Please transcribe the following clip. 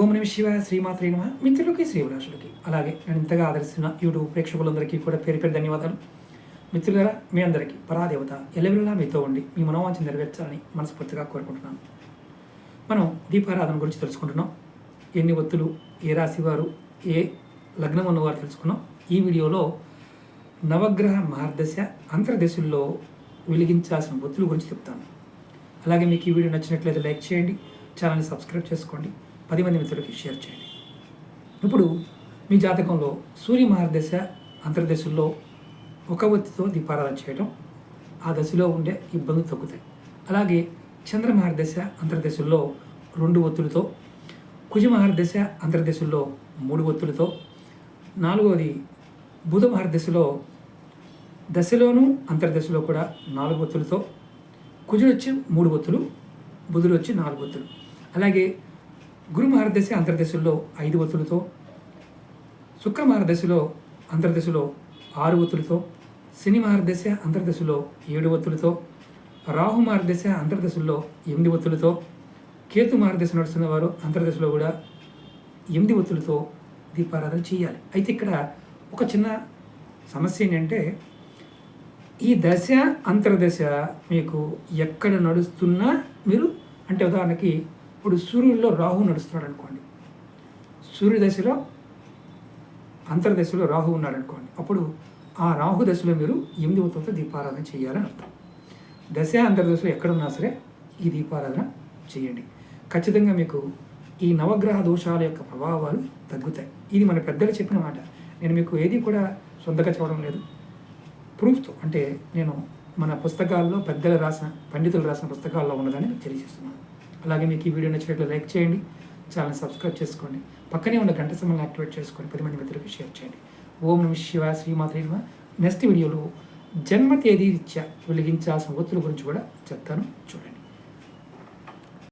ఓం నమ శివ శ్రీమాత్రే నమ. మిత్రులకి శ్రీవిలాసులకి. అలాగే నేను ఇంతగా ఆదరిస్తున్న యూట్యూబ్ ప్రేక్షకులందరికీ కూడా పేరు పేరు ధన్యవాదాలు. మిత్రులరా మీ అందరికీ పరాదేవత ఎల్లవెల్లా మీతో ఉండి మీ మనోవాంఛ నెరవేర్చాలని మనస్ఫూర్తిగా కోరుకుంటున్నాను. మనం దీపారాధన గురించి తెలుసుకుంటున్నాం. ఎన్ని ఒత్తులు ఏ రాశివారు ఏ లగ్నం ఉన్నవారు తెలుసుకున్నాం. ఈ వీడియోలో నవగ్రహ మహర్దశ అంతర్దశల్లో వెలిగించాల్సిన ఒత్తుల గురించి చెప్తాను. అలాగే మీకు ఈ వీడియో నచ్చినట్లయితే లైక్ చేయండి ఛానల్ని సబ్స్క్రైబ్ చేసుకోండి. పది మంది మిత్రులకి షేర్ చేయండి. ఇప్పుడు మీ జాతకంలో సూర్య మహర్దశ అంతర్దశల్లో ఒక ఒత్తితో దీపారాధన చేయడం ఆ దశలో ఉండే ఇబ్బందులు తగ్గుతాయి. అలాగే చంద్ర మహర్దశ అంతర్దశల్లో రెండు ఒత్తులతో కుజ మహర్దశ అంతర్దశల్లో మూడు ఒత్తులతో నాలుగవది బుధ మహర్దశలో దశలోనూ అంతర్దశలో కూడా నాలుగు ఒత్తులతో కుజుడు వచ్చి మూడు ఒత్తులు బుధుడు వచ్చి నాలుగు ఒత్తులు. అలాగే గురు మహర్దశ అంతర్దశల్లో ఐదు ఒత్తులతో శుక్ర మహర్దశలో అంతర్దశలో ఆరు ఒత్తులతో శని మహర్దశ అంతర్దశలో ఏడు ఒత్తులతో రాహు మహర్దశ అంతర్దశల్లో ఎనిమిది ఒత్తులతో కేతు మహర్దశ నడుస్తున్న వారు అంతర్దశలో కూడా ఎనిమిది ఒత్తులతో దీపారాధన చేయాలి. అయితే ఇక్కడ ఒక చిన్న సమస్య ఏంటంటే ఈ దశ అంతర్దశ మీకు ఎక్కడ నడుస్తున్నా మీరు అంటే ఉదాహరణకి ఇప్పుడు సూర్యుల్లో రాహు నడుస్తున్నాడు అనుకోండి. సూర్యదశలో అంతర్దశలో రాహు ఉన్నాడు అనుకోండి. అప్పుడు ఆ రాహు దశలో మీరు ఎనిమిది ఒత్తులతో దీపారాధన చేయాలని అర్థం. దశ అంతర్దశలో ఎక్కడున్నా సరే ఈ దీపారాధన చేయండి. ఖచ్చితంగా మీకు ఈ నవగ్రహ దోషాల యొక్క ప్రభావాలు తగ్గుతాయి. ఇది మన పెద్దలు చెప్పిన మాట. నేను మీకు ఏది కూడా సొంతగా చెప్పడం లేదు. ప్రూఫ్తో అంటే నేను మన పుస్తకాల్లో పెద్దలు రాసిన పండితులు రాసిన పుస్తకాల్లో ఉన్నదని మీకు తెలియజేస్తున్నాను. అలాగే మీకు ఈ వీడియో నచ్చినట్లు లైక్ చేయండి ఛానల్ సబ్స్క్రైబ్ చేసుకోండి. పక్కనే ఉన్న గంట సమయాన్ని యాక్టివేట్ చేసుకొని పది మంది మిత్రులకు షేర్ చేయండి. ఓం నమ శివ శ్రీమాత్రి నెక్స్ట్ వీడియోలో జన్మ తేదీ రీత్యా వెలిగించాల్సిన ఒత్తుల గురించి కూడా చెప్తాను. చూడండి.